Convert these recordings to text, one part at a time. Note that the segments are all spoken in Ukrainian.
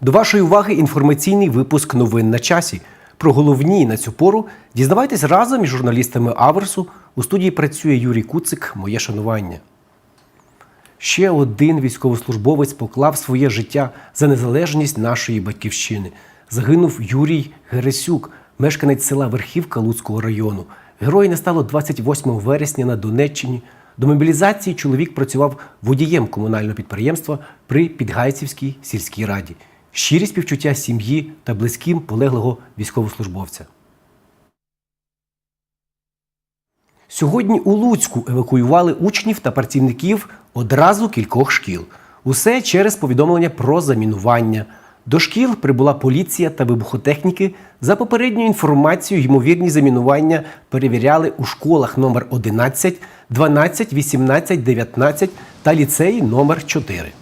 До вашої уваги інформаційний випуск новин на часі. Про головні на цю пору дізнавайтесь разом із журналістами Аверсу. У студії працює Юрій Куцик. Моє шанування. Ще один військовослужбовець поклав своє життя за незалежність нашої батьківщини. Загинув Юрій Гересюк, мешканець села Верхівка Луцького району. Героя не стало 28 вересня на Донеччині. До мобілізації чоловік працював водієм комунального підприємства при Підгайцівській сільській раді. Щирі співчуття сім'ї та близьким полеглого військовослужбовця. Сьогодні у Луцьку евакуювали учнів та працівників одразу кількох шкіл. Усе через повідомлення про замінування. До шкіл прибула поліція та вибухотехніки. За попередньою інформацією, ймовірні замінування перевіряли у школах номер 11, 12, 18, 19 та ліцеї номер 4.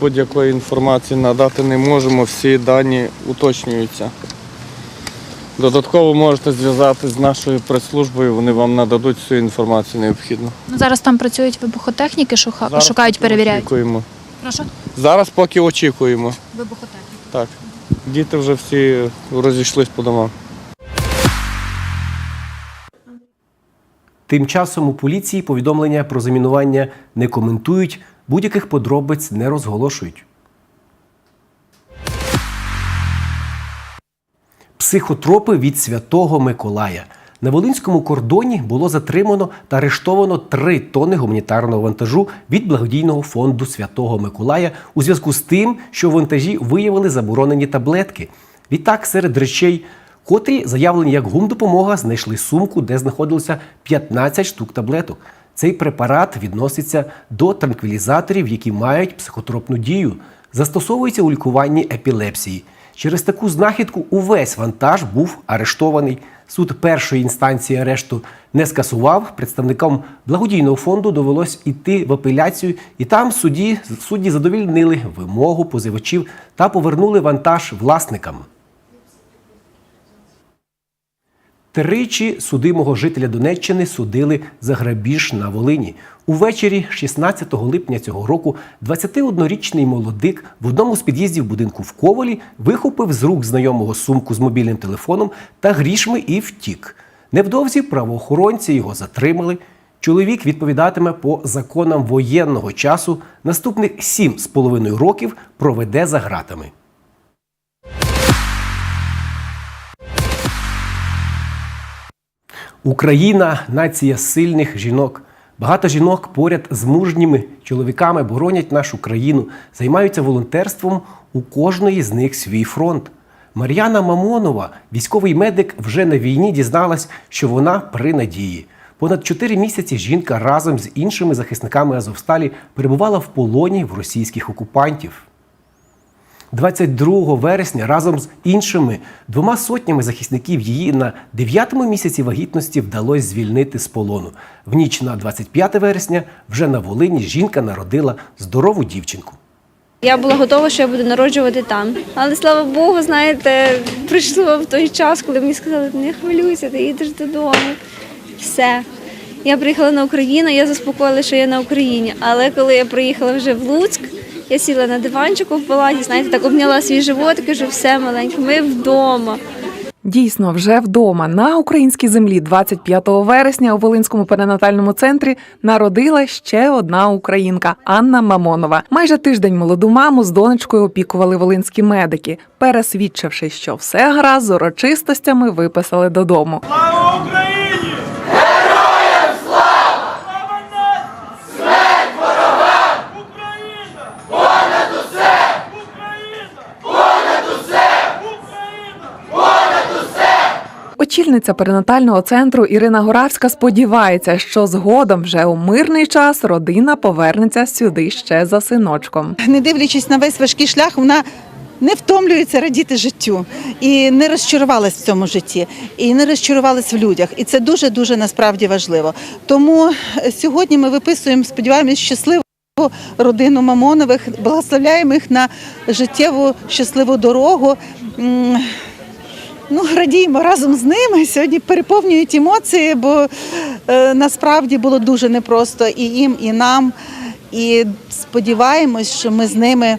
Будь-якої інформації надати не можемо, всі дані уточнюються. Додатково можете зв'язатися з нашою прес-службою, вони вам нададуть всю інформацію необхідну. Ну, зараз там працюють вибухотехніки, шуха... Зараз шукають, поки перевіряють. Очікуємо. Прошу. Зараз поки очікуємо. Вибухотехніки. Так. Діти вже всі розійшлись по домам. Тим часом у поліції повідомлення про замінування не коментують, будь-яких подробиць не розголошують. Психотропи від Святого Миколая. На Волинському кордоні було затримано та арештовано три тони гуманітарного вантажу від благодійного фонду Святого Миколая у зв'язку з тим, що в вантажі виявили заборонені таблетки. Відтак, серед речей, котрі заявлені як гумдопомога, знайшли сумку, де знаходилося 15 штук таблеток. Цей препарат відноситься до транквілізаторів, які мають психотропну дію, застосовується у лікуванні епілепсії. Через таку знахідку увесь вантаж був арештований. Суд першої інстанції арешту не скасував. Представникам благодійного фонду довелось іти в апеляцію, і там судді, судді задовільнили вимогу позивачів та повернули вантаж власникам. Тричі судимого жителя Донеччини судили за грабіж на Волині. Увечері 16 липня цього року 21-річний молодик в одному з під'їздів будинку в Ковалі вихопив з рук знайомого сумку з мобільним телефоном та грішми і втік. Невдовзі правоохоронці його затримали. Чоловік відповідатиме по законам воєнного часу. Наступних сім з половиною років проведе за ґратами. Україна нація сильних жінок. Багато жінок поряд з мужніми чоловіками боронять нашу країну, займаються волонтерством. У кожної з них свій фронт. Мар'яна Мамонова, військовий медик, вже на війні дізналась, що вона при надії. Понад чотири місяці жінка разом з іншими захисниками Азовсталі перебувала в полоні в російських окупантів. 22 вересня разом з іншими двома сотнями захисників її на 9-му місяці вагітності вдалося звільнити з полону. В ніч на 25 вересня вже на Волині жінка народила здорову дівчинку. Я була готова, що я буду народжувати там. Але слава Богу, знаєте, прийшло в той час, коли мені сказали, не хвилюйся, ти їдеш додому. Все. Я приїхала на Україну, я заспокоїла, що я на Україні. Але коли я приїхала вже в Луцьк, я сіла на диванчику в палаті, знаєте, так обняла свій живот кажу, все маленьке, ми вдома. Дійсно, вже вдома на українській землі 25 вересня у Волинському перинатальному центрі народила ще одна українка Анна Мамонова. Майже тиждень молоду маму з донечкою опікували волинські медики. Пересвідчивши, що все гаразд, з урочистостями виписали додому. Слава Україні! Героям слава! Слава нації! Смерть ворогам! Україна! Понад усе! Україна! Понад усе! Україна! Понад усе! Очільниця перинатального центру Ірина Горавська сподівається, що згодом вже у мирний час родина повернеться сюди ще за синочком. не дивлячись на весь важкий шлях, вона не втомлюється радіти життю і не розчарувалась в цьому житті, і не розчарувалась в людях. І це дуже дуже насправді важливо. Тому е, сьогодні ми виписуємо, сподіваємось, щасливу. Родину Мамонових благословляємо їх на життєву щасливу дорогу. Ну, радіємо разом з ними. Сьогодні переповнюють емоції, бо е, насправді було дуже непросто і їм, і нам. І сподіваємось, що ми з ними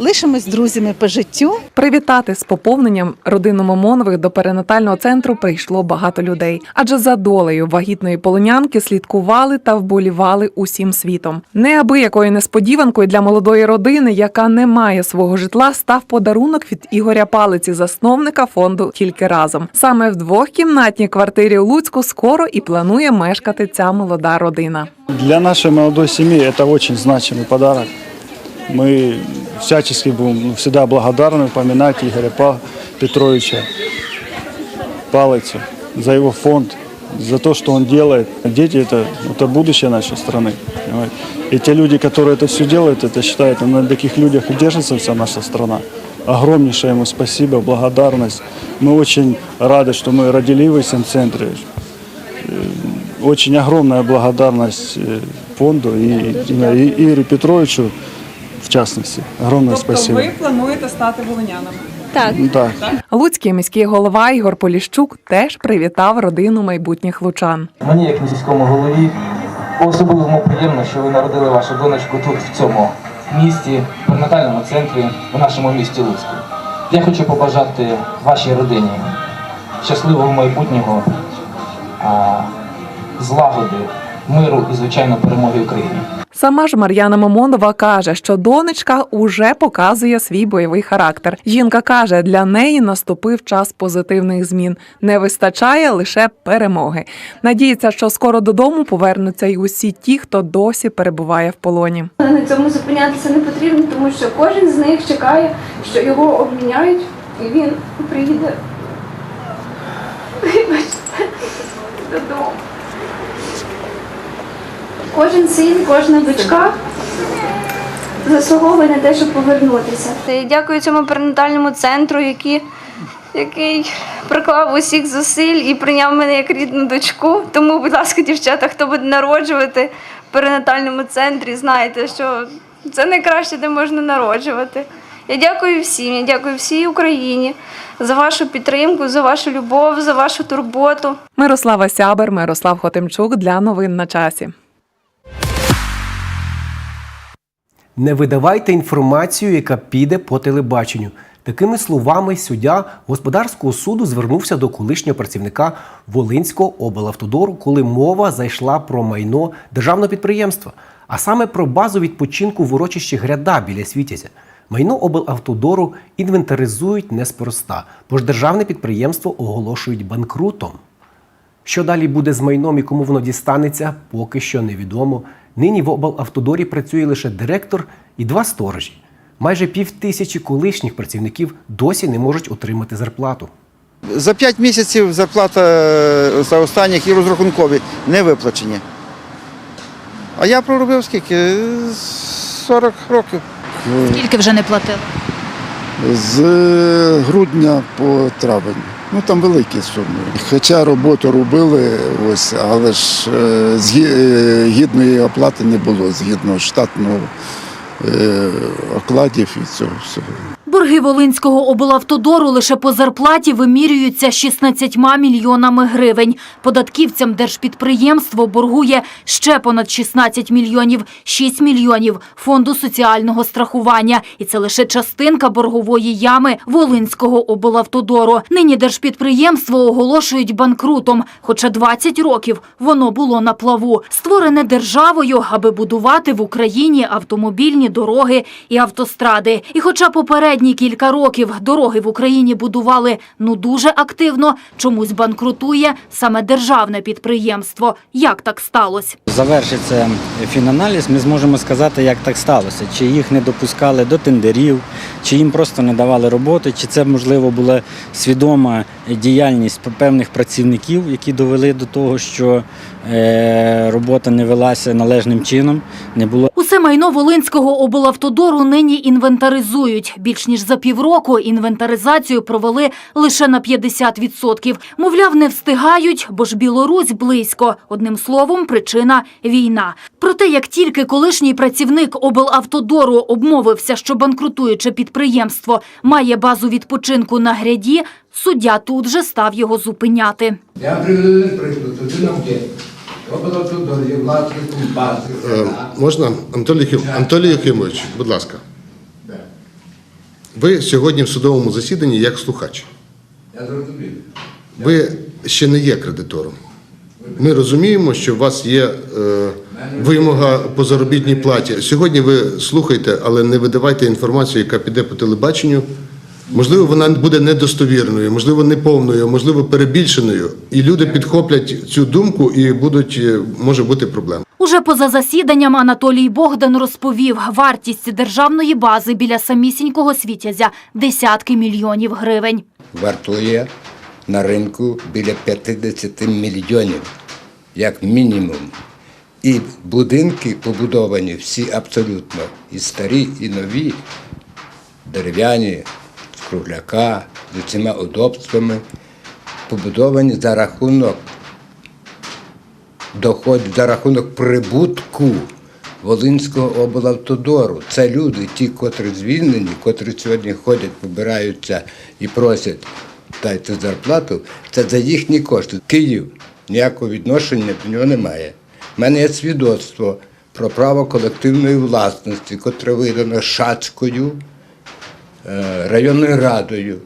лишимось друзями по життю. Привітати з поповненням родину Мамонових до перинатального центру прийшло багато людей, адже за долею вагітної полонянки слідкували та вболівали усім світом. Неабиякою несподіванкою для молодої родини, яка не має свого житла, став подарунок від Ігоря Палиці, засновника фонду Тільки разом. Саме в двохкімнатній квартирі у Луцьку скоро і планує мешкати ця молода родина. Для нашей молодой семьи это очень значимый подарок Мы всячески будем ну, всегда благодарны поминать Игоря Па- Петровича Палыцу за его фонд, за то, что он делает. Дети это, это будущее нашей страны. понимаете. И те люди, которые это все делают, это считают, на таких людях и держится вся наша страна. Огромнейшее ему спасибо, благодарность. Мы очень рады, что мы родили в этом центре. Очень огромная благодарность э, фонду и, и Игорю Петровичу в частности. Огромное спасибо. плануєте стати волинянами? Так. Так. Луцький міський голова Ігор Поліщук теж привітав родину майбутніх лучан. Мені, як міському голові, особливо приємно, що ви народили вашу донечку тут, в цьому місті, в перинатальному центрі, в нашому місті Луцьку. Я хочу побажати вашій родині щасливого майбутнього, злагоди, миру і, звичайно, перемоги України. Сама ж Мар'яна Мамонова каже, що донечка уже показує свій бойовий характер. Жінка каже, для неї наступив час позитивних змін. Не вистачає лише перемоги. Надіється, що скоро додому повернуться й усі ті, хто досі перебуває в полоні. На цьому зупинятися не потрібно, тому що кожен з них чекає, що його обміняють, і він приїде додому. Кожен син, кожна дочка заслуговує на те, щоб повернутися. Я дякую цьому перинатальному центру, який, який приклав усіх зусиль і прийняв мене як рідну дочку. Тому, будь ласка, дівчата, хто буде народжувати в перинатальному центрі, знайте, що це найкраще, де можна народжувати. Я дякую всім, я дякую всій Україні за вашу підтримку, за вашу любов, за вашу турботу. Мирослава Сябер, Мирослав Хотимчук для новин на часі. Не видавайте інформацію, яка піде по телебаченню. Такими словами суддя господарського суду звернувся до колишнього працівника Волинського облавтодору, коли мова зайшла про майно державного підприємства, а саме про базу відпочинку в урочищі Гряда біля Світязя. Майно облавтодору інвентаризують неспроста, бо ж державне підприємство оголошують банкрутом. Що далі буде з майном і кому воно дістанеться, поки що невідомо. Нині в облавтодорі працює лише директор і два сторожі. Майже пів тисячі колишніх працівників досі не можуть отримати зарплату. За 5 місяців зарплата е, за останніх і розрахункові не виплачені. А я проробив скільки? Е, 40 років. Скільки вже не платили? з грудня по травень. Ну там великі суми. Хоча роботу робили, ось, але ж е, е, гідної оплати не було згідно штатного окладів і цього всього. Борги Волинського облавтодору лише по зарплаті вимірюються 16 мільйонами гривень. Податківцям держпідприємство боргує ще понад 16 мільйонів, 6 мільйонів фонду соціального страхування. І це лише частинка боргової ями Волинського облавтодору. Нині держпідприємство оголошують банкрутом, хоча 20 років воно було на плаву. Створене державою, аби будувати в Україні автомобільні дороги і автостради. І хоча попередні кілька років дороги в Україні будували ну дуже активно, чомусь банкрутує саме державне підприємство. Як так сталося? Завершиться фінаналіз, ми зможемо сказати, як так сталося. Чи їх не допускали до тендерів, чи їм просто не давали роботи, чи це, можливо, була свідома діяльність певних працівників, які довели до того, що е, робота не велася належним чином, не було Усе майно Волинського облавтодору нині інвентаризують. Більш ніж за півроку інвентаризацію провели лише на 50%. Мовляв, не встигають, бо ж Білорусь близько. Одним словом, причина – війна. Проте, як тільки колишній працівник облавтодору обмовився, що банкрутуюче підприємство має базу відпочинку на гряді, суддя тут же став його зупиняти. Я приведу приклад, один об'єкт. Бази. Можна, Анатолій, Анатолій будь ласка. Ви сьогодні в судовому засіданні як слухач. Я зрозумів. Ви ще не є кредитором. Ми розуміємо, що у вас є е, вимога по заробітній платі. Сьогодні ви слухайте, але не видавайте інформацію, яка піде по телебаченню. Можливо, вона буде недостовірною, можливо, неповною, можливо, перебільшеною. І люди підхоплять цю думку і будуть, е, може бути проблема. Уже поза засіданням Анатолій Богдан розповів, вартість державної бази біля самісінького світязя – десятки мільйонів гривень. Вартує на ринку біля 50 мільйонів, як мінімум. І будинки побудовані всі абсолютно, і старі, і нові, дерев'яні, кругляка, з усіма удобствами, побудовані за рахунок доходів, за рахунок прибутку Волинського облавтодору. Це люди, ті, котрі звільнені, котрі сьогодні ходять, побираються і просять дайте зарплату, це за їхні кошти. Київ ніякого відношення до нього немає. У мене є свідоцтво про право колективної власності, котре видано Шацькою районною радою.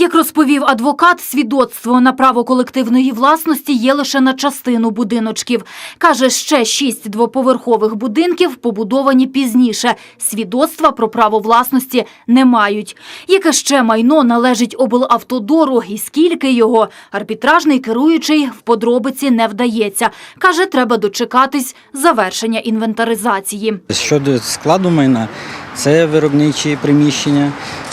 Як розповів адвокат, свідоцтво на право колективної власності є лише на частину будиночків. Каже, ще шість двоповерхових будинків побудовані пізніше. Свідоцтва про право власності не мають. Яке ще майно належить облавтодору і скільки його, арбітражний керуючий в подробиці не вдається. Каже, треба дочекатись завершення інвентаризації. Щодо складу майна, це виробничі приміщення,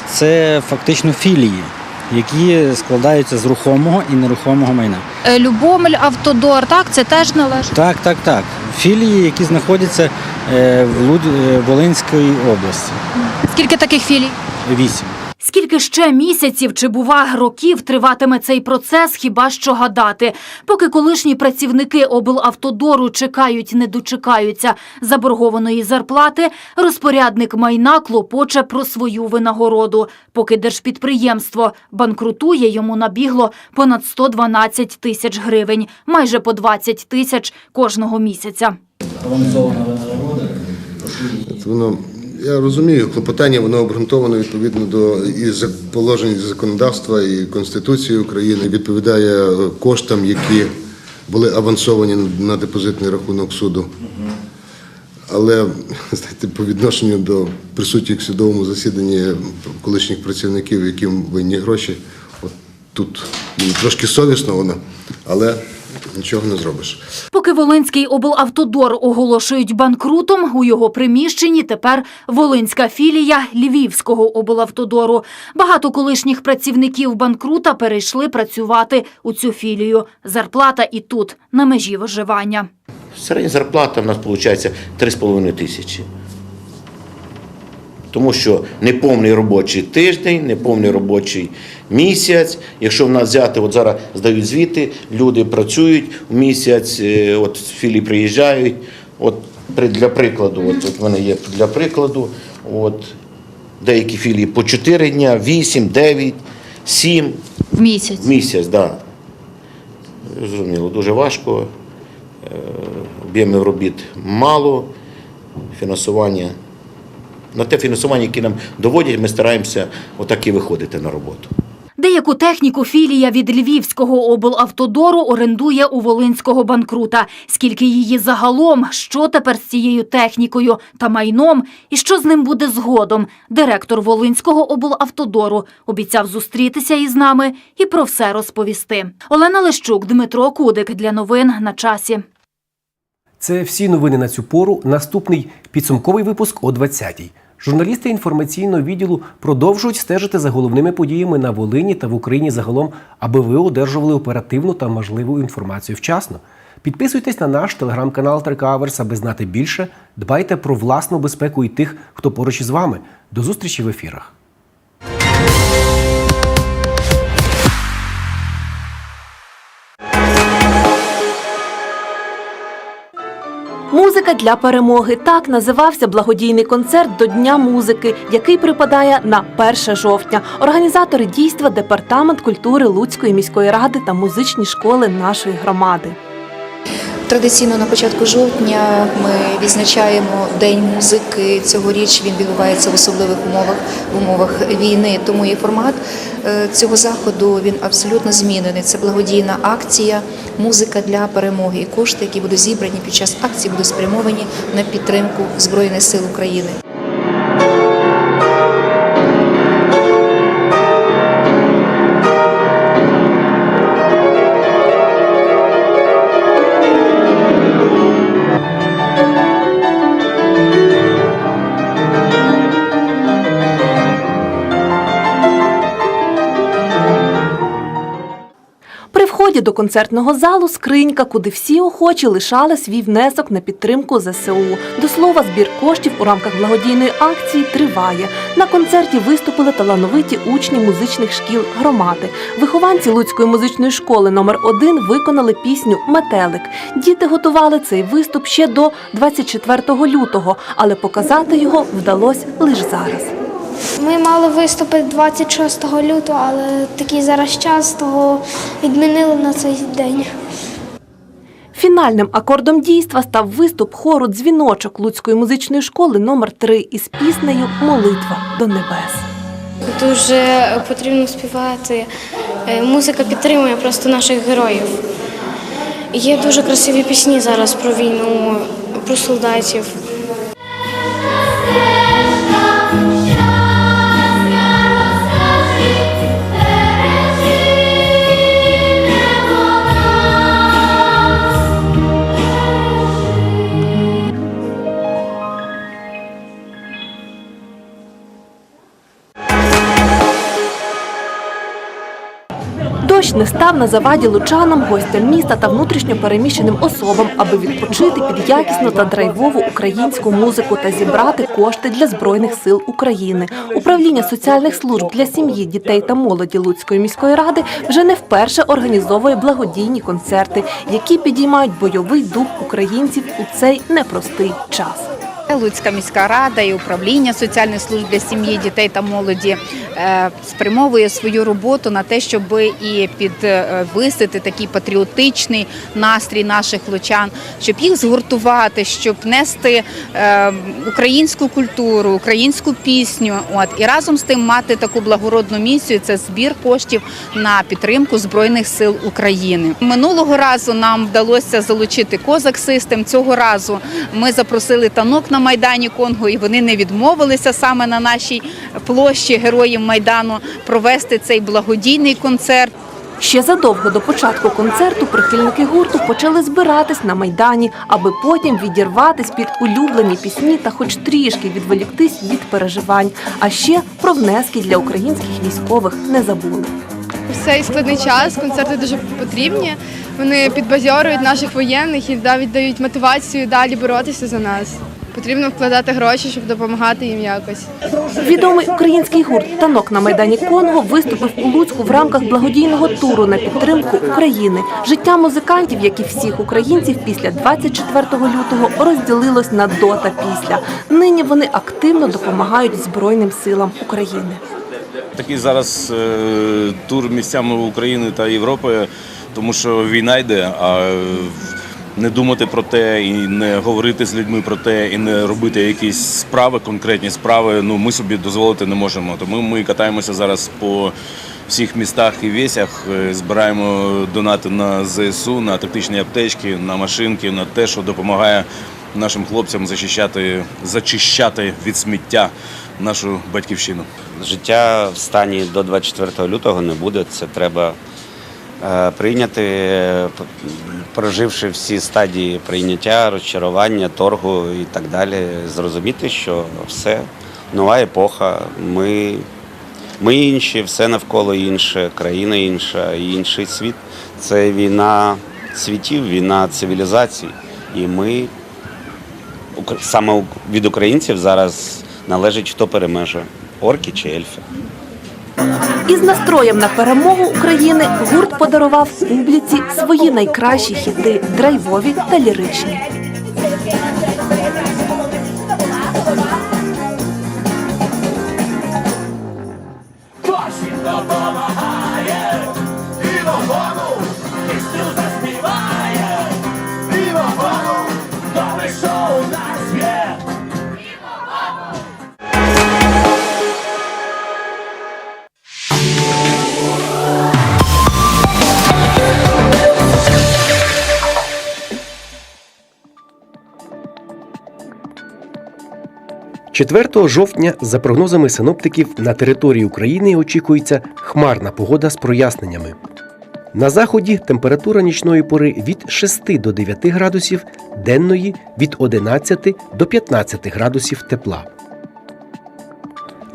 це фактично філії, які складаються з рухомого і нерухомого майна. Е, Любомель, Автодор, так, це теж належить. Так, так, так. Філії, які знаходяться е, в е, Волинській області. Скільки таких філій? Вісім. Скільки ще місяців чи бува років триватиме цей процес, хіба що гадати. Поки колишні працівники облавтодору чекають, не дочекаються заборгованої зарплати, розпорядник майна клопоче про свою винагороду. Поки держпідприємство банкрутує, йому набігло понад 112 тисяч гривень, майже по 20 тисяч кожного місяця. Воно, я розумію, клопотання воно обґрунтовано відповідно до і положень законодавства, і Конституції України, відповідає е, коштам, які були авансовані на депозитний рахунок суду. Але знаєте, по відношенню до присутніх в судовому засіданні колишніх працівників, яким винні гроші, от тут трошки совісно воно, але нічого не зробиш. Поки Волинський облавтодор оголошують банкрутом, у його приміщенні тепер Волинська філія Львівського облавтодору. Багато колишніх працівників банкрута перейшли працювати у цю філію. Зарплата і тут на межі виживання. Середня зарплата в нас виходить 3,5 тисячі. Тому що неповний робочий тиждень, неповний робочий місяць. Якщо в нас взяти, от зараз здають звіти, люди працюють в місяць, е, от з філії приїжджають. От для прикладу, от, от в мене є для прикладу, от деякі філії по 4 дня, 8, 9, 7 В місяць. місяць, так. Да. Зрозуміло, дуже важко. Е, Об'ємів робіт мало, фінансування. На те фінансування, яке нам доводять, ми стараємося отак і виходити на роботу. Деяку техніку філія від Львівського облавтодору орендує у Волинського банкрута. Скільки її загалом, що тепер з цією технікою та майном, і що з ним буде згодом, директор Волинського облавтодору обіцяв зустрітися із нами і про все розповісти. Олена Лещук, Дмитро Кудик для новин на часі. Це всі новини на цю пору. Наступний підсумковий випуск о 20-й. Журналісти інформаційного відділу продовжують стежити за головними подіями на Волині та в Україні загалом, аби ви одержували оперативну та можливу інформацію вчасно. Підписуйтесь на наш телеграм-канал Трикаверс, аби знати більше. Дбайте про власну безпеку і тих, хто поруч із вами. До зустрічі в ефірах. Музика для перемоги так називався благодійний концерт до Дня музики, який припадає на 1 жовтня. Організатори дійства департамент культури Луцької міської ради та музичні школи нашої громади. Традиційно на початку жовтня ми відзначаємо День музики. Цьогоріч він відбувається в особливих умовах, в умовах війни. Тому і формат цього заходу він абсолютно змінений. Це благодійна акція, музика для перемоги. І кошти, які будуть зібрані під час акції, будуть спрямовані на підтримку Збройних сил України. Вході до концертного залу скринька, куди всі охочі лишали свій внесок на підтримку ЗСУ. До слова, збір коштів у рамках благодійної акції триває. На концерті виступили талановиті учні музичних шкіл громади. Вихованці Луцької музичної школи номер 1 виконали пісню Метелик. Діти готували цей виступ ще до 24 лютого, але показати його вдалося лише зараз. Ми мали виступити 26 лютого, але такий зараз час, того відмінили на цей день. Фінальним акордом дійства став виступ хору дзвіночок Луцької музичної школи номер 3 із піснею Молитва до небес. Дуже потрібно співати. Е, Музика підтримує просто наших героїв. Є дуже красиві пісні зараз про війну, про солдатів. Не став на заваді лучанам, гостям міста та внутрішньо переміщеним особам, аби відпочити під якісну та драйвову українську музику та зібрати кошти для збройних сил України. Управління соціальних служб для сім'ї, дітей та молоді Луцької міської ради вже не вперше організовує благодійні концерти, які підіймають бойовий дух українців у цей непростий час. Луцька міська рада і управління соціальних служб для сім'ї, дітей та молоді е, спрямовує свою роботу на те, щоб і підвисити такий патріотичний настрій наших лучан, щоб їх згуртувати, щоб нести е, українську культуру, українську пісню. От і разом з тим мати таку благородну місію це збір коштів на підтримку збройних сил України. Минулого разу нам вдалося залучити козак систем. Цього разу ми запросили танок на майдані Конго, і вони не відмовилися саме на нашій площі героїв майдану провести цей благодійний концерт. Ще задовго до початку концерту прихильники гурту почали збиратись на майдані, аби потім відірватись під улюблені пісні та хоч трішки відволіктись від переживань. А ще про внески для українських військових не забули. В цей складний час концерти дуже потрібні. Вони підбадьорюють наших воєнних і навіть дають мотивацію далі боротися за нас. Потрібно вкладати гроші, щоб допомагати їм якось. Відомий український гурт Танок на майдані Конго виступив у Луцьку в рамках благодійного туру на підтримку України. Життя музикантів, як і всіх українців, після 24 лютого розділилось на до та після. Нині вони активно допомагають Збройним силам України. Такий зараз е, тур місцями України та Європи, тому що війна йде, а не думати про те і не говорити з людьми про те, і не робити якісь справи, конкретні справи. Ну ми собі дозволити не можемо. Тому ми катаємося зараз по всіх містах і весях, е, збираємо донати на ЗСУ, на тактичні аптечки, на машинки, на те, що допомагає нашим хлопцям зачищати, зачищати від сміття нашу батьківщину. Життя в стані до 24 лютого не буде. Це треба прийняти, е, проживши всі стадії прийняття, розчарування, торгу і так далі, зрозуміти, що все нова епоха. Ми, ми інші, все навколо інше, країна інша, інший світ. Це війна світів, війна цивілізацій. І ми саме від українців зараз належить, хто переможе орки чи ельфи. Із настроєм на перемогу України гурт подарував публіці свої найкращі хіти драйвові та ліричні. 4 жовтня, за прогнозами синоптиків, на території України очікується хмарна погода з проясненнями. На заході температура нічної пори від 6 до 9 градусів, денної від 11 до 15 градусів тепла.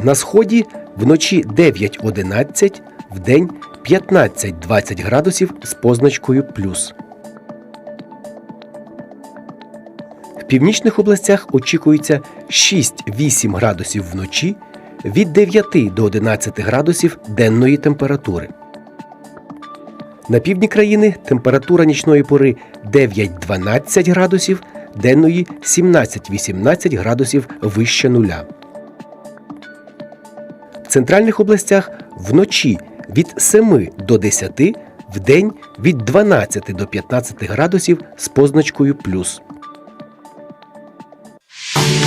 На сході вночі 9-11, вдень 15-20 градусів з позначкою плюс. Північних областях очікується 6-8 градусів вночі, від 9 до 11 градусів денної температури. На півдні країни температура нічної пори 9-12 градусів, денної 17-18 градусів вище нуля. В центральних областях вночі від 7 до 10, вдень від 12 до 15 градусів з позначкою плюс. Thank you.